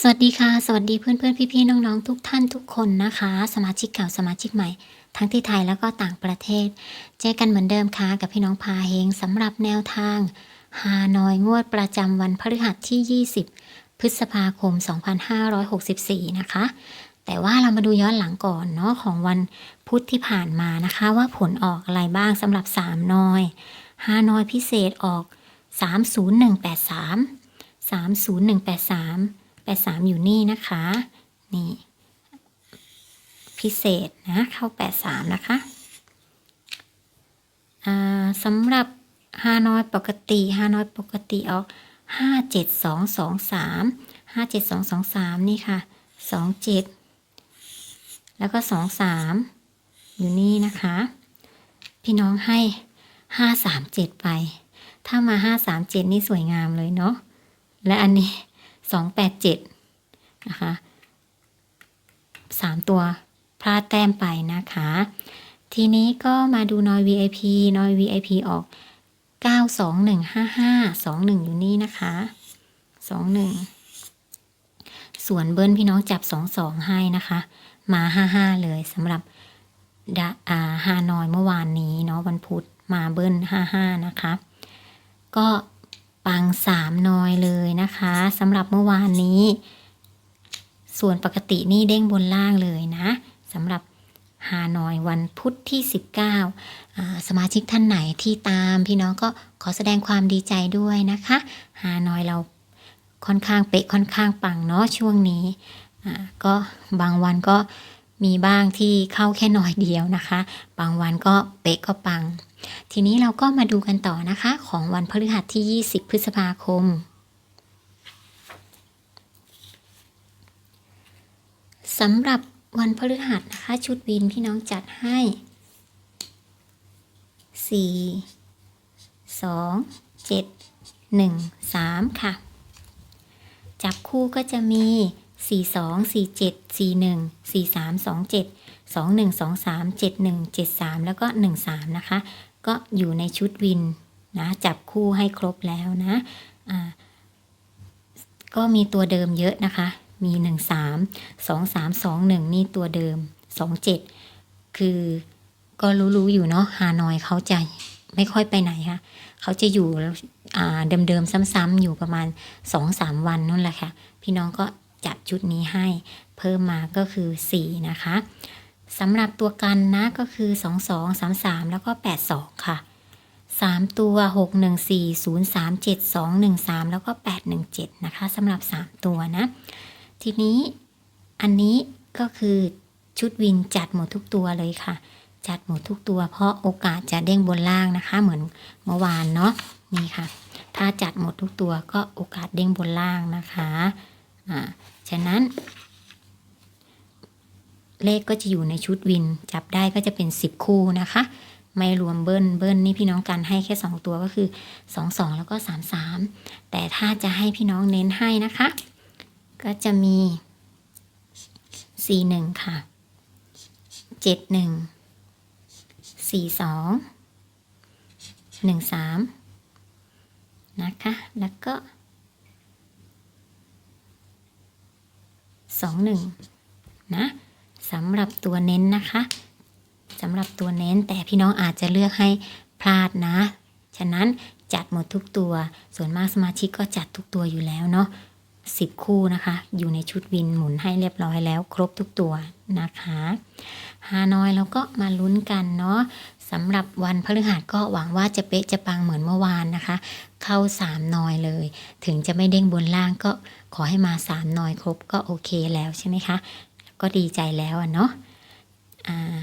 สวัสดีค่ะ สวัสดีเพื่อนเพื่อนพี่พี่ๆน้องๆทุกท่านทุกคนนะคะ สมาชิกเก่าสมาชิกใหม่ ทั้งที่ไทยแล้วก็ต่างประเทศ เจอกันเหมือนเดิมค่ะกับพี่น้องพาเฮงสำหรับแนวทางฮานอยงวดประจำวันพฤหัสที่ 20 พฤษภาคม 2564 นะคะ แต่ว่าเรามาดูย้อนหลังก่อนเนาะของวันพุธที่ผ่านมานะคะ ว่าผลออกอะไรบ้างสำหรับ3นอยฮานอยพิเศษออก 30183 30183 83อยู่นี่นะคะ นี่ พิเศษนะเข้า83นะคะสำหรับฮานอยปกติฮานอยปกติออก57223 57223นี่ค่ะ27แล้วก็23อยู่นี่นะคะ พี่น้องให้537ไป ถ้ามา537นี่สวยงามเลยเนาะและอันนี้ 287นะคะสามตัวพลาดแต้มไปนะคะ ทีนี้ก็มาดูนอย VIP นอย VIP ออก 92155 21 อยู่นี่นะคะ 21 ส่วนเบิ้ลพี่น้องจับ 22 ให้นะคะ มา 55 เลยสำหรับดาอาฮานอยเมื่อวานนี้เนาะวันพุธมาเบิ้ล55 นะคะ ก็ปัง 3 นอยเลย นะคะสำหรับเมื่อวานนี้ ส่วนปกตินี่เด้งบนล่างเลยนะสำหรับฮานอยวันพุธที่ 19อ่าสมาชิกท่านไหนที่ตามพี่น้องก็ขอแสดงความดีใจด้วยนะคะฮานอยเราค่อนข้างเป๊ะค่อนข้างปังเนาะช่วงนี้ก็บางวันก็มีบ้างที่เข้าแค่หน่อยเดียวนะคะ บางวันก็เป๊ะก็ปัง ทีนี้เราก็มาดูกันต่อนะคะ ของวันพฤหัสที่ 20 พฤษภาคม สำหรับวันพฤหัสนะคะ ชุดวินพี่น้องจัดให้ 4 2 7 1 3 ค่ะ จับคู่ก็จะมี 4 2 4 7 4 1 4 3 2 7 2 1 2 3 7 1 7 3 แล้วก็ 1 3 นะคะ ก็อยู่ในชุดวินนะจับคู่ให้ครบแล้วนะอ่าก็มีตัวเดิมเยอะนะคะ มี 1 3 2 3 2 1 นี่ตัวเดิม 2 7 คือก็รู้ๆอยู่เนาะฮานอยเขาจะไม่ค่อยไปไหนค่ะ เขาจะอยู่เดิมๆซ้ำๆอยู่ประมาณ 2-3 วันนั่นแหละค่ะ พี่น้องก็จัดชุดนี้ให้เพิ่มมาก็คือ 4 นะคะสำหรับตัวกันนะก็คือ 2 2 3 3 แล้วก็ 8 2 ค่ะ 3 ตัว 6 1 4 0 3 7 2 1 3 แล้วก็ 8 1 7 นะคะสำหรับ 3 ตัวนะ ทีนี้อันนี้ก็คือชุดวินจัดหมดทุกตัวเลยค่ะ จัดหมดทุกตัว เพราะโอกาสจะเด้งบนล่างนะคะ เหมือนเมื่อวานเนาะนี่ค่ะ ถ้าจัดหมดทุกตัวก็โอกาสเด้งบนล่างนะคะอ่าฉะนั้น เลขก็จะอยู่ในชุดวินจับได้ก็จะเป็น 10 คู่นะคะ ไม่รวมเบิ้ลเบิ้ลนี่พี่น้องกันให้แค่ 2 ตัวก็คือ 2 2 แล้วก็ 3 3 แต่ถ้าจะให้พี่น้องเน้นให้นะคะ ก็จะมี 4 1 ค่ะ 7 1 4 2 1 3 นะคะ แล้วก็ 2 1 นะสำหรับตัวเน้นนะคะสำหรับตัวเน้นแต่พี่น้องอาจจะเลือกให้พลาดนะ ฉะนั้นจัดหมดทุกตัว ส่วนมากสมาชิกก็จัดทุกตัวอยู่แล้วเนาะ สิบคู่นะคะ อยู่ในชุดวินหมุนให้เรียบร้อยแล้วครบทุกตัวนะคะฮานอยเราก็มาลุ้นกันเนาะสำหรับวันพฤหัสก็หวังว่าจะเป๊ะจะปังเหมือนเมื่อวานนะคะ เข้าสามนอยเลย ถึงจะไม่เด้งบนล่างก็ขอให้มาสามนอยครบก็โอเคแล้วใช่ไหมคะ ก็ดีใจแล้วอะเนาะอ่า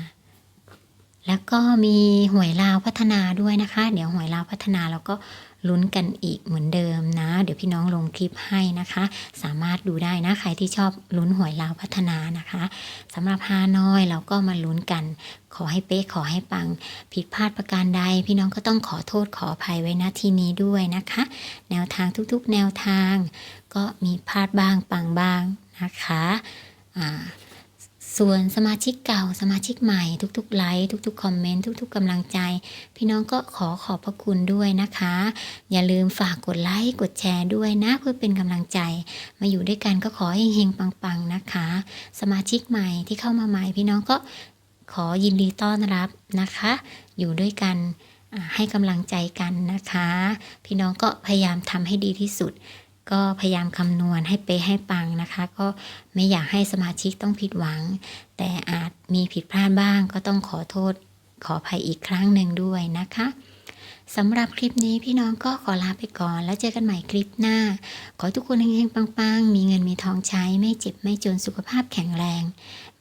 แล้วก็มีหวยลาวพัฒนาด้วยนะคะ เดี๋ยวหวยลาวพัฒนาเราก็ลุ้นกันอีกเหมือนเดิมนะ เดี๋ยวพี่น้องลงคลิปให้นะคะ สามารถดูได้นะ ใครที่ชอบลุ้นหวยลาวพัฒนานะคะสำหรับฮานอยเราก็มาลุ้นกัน ขอให้เป๊ะขอให้ปัง ผิดพลาดประการใด พี่น้องก็ต้องขอโทษขออภัยไว้ณที่นี้ด้วยนะคะ แนวทางทุกๆ แนวทาง ก็มีพลาดบ้างปังบ้างนะคะอ่า ส่วนสมาชิกเก่าสมาชิกใหม่ทุกๆไลค์ทุกๆคอมเมนต์ทุก ๆกำลังใจ พี่น้องก็ขอขอบพระคุณด้วยนะคะ อย่าลืมฝากกดไลค์กดแชร์ด้วยนะเพื่อเป็นกำลังใจ มาอยู่ด้วยกันก็ขอเฮงๆปังๆนะคะ สมาชิกใหม่ที่เข้ามาใหม่พี่น้องก็ขอยินดีต้อนรับนะคะ อยู่ด้วยกันให้กำลังใจกันนะคะ พี่น้องก็พยายามทำให้ดีที่สุด ก็พยายามคำนวณให้เป๊ะให้ปังนะคะ ก็ไม่อยากให้สมาชิกต้องผิดหวัง แต่อาจมีผิดพลาดบ้าง ก็ต้องขอโทษขออภัยอีกครั้งหนึ่งด้วยนะคะสำหรับคลิปนี้พี่น้องก็ขอลาไปก่อน แล้วเจอกันใหม่คลิปหน้า ขอทุกคนเฮงๆปังๆ มีเงินมีทองใช้ไม่เจ็บไม่จนสุขภาพแข็งแรง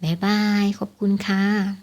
บ๊ายบาย ขอบคุณค่ะ